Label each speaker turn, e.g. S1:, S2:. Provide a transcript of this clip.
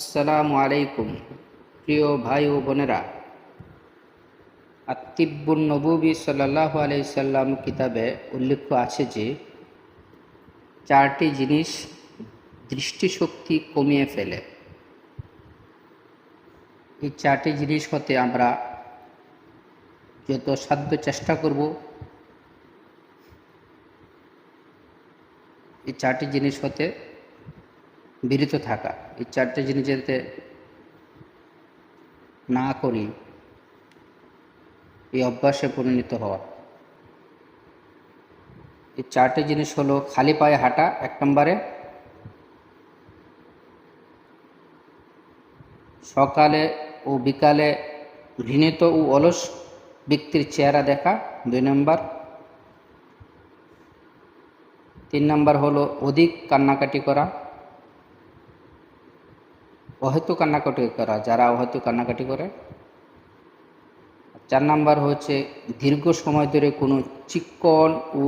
S1: আসসালামু আলাইকুম, প্রিয় ভাই ও বোনেরা। আত্মিবুন নবী সাল্লাহ আলাইসাল্লাম কিতাবে উল্লেখ আছে যে, চারটি জিনিস দৃষ্টিশক্তি কমিয়ে ফেলে। এই চারটি জিনিস হতে আমরা যত সাধ্য চেষ্টা করব। এই চারটি জিনিস হতে বিরত থাকা। এই চারটে জিনিস যাতে না করি, এই অভ্যাসে পরিণত হওয়া। এই চারটে জিনিস হলো খালি পায়ে হাঁটা, এক নম্বরে সকালে ও বিকালে ঘৃণিত ও অলস ব্যক্তির চেহারা দেখা, দুই নম্বর। তিন নম্বর হলো অধিক কান্নাকাটি করা অহেতু কান্নাকাটি করা। যারা অহেতু কান্নাকাটি করে, চার নাম্বার হচ্ছে দীর্ঘ সময় ধরে কোনো চিকন ও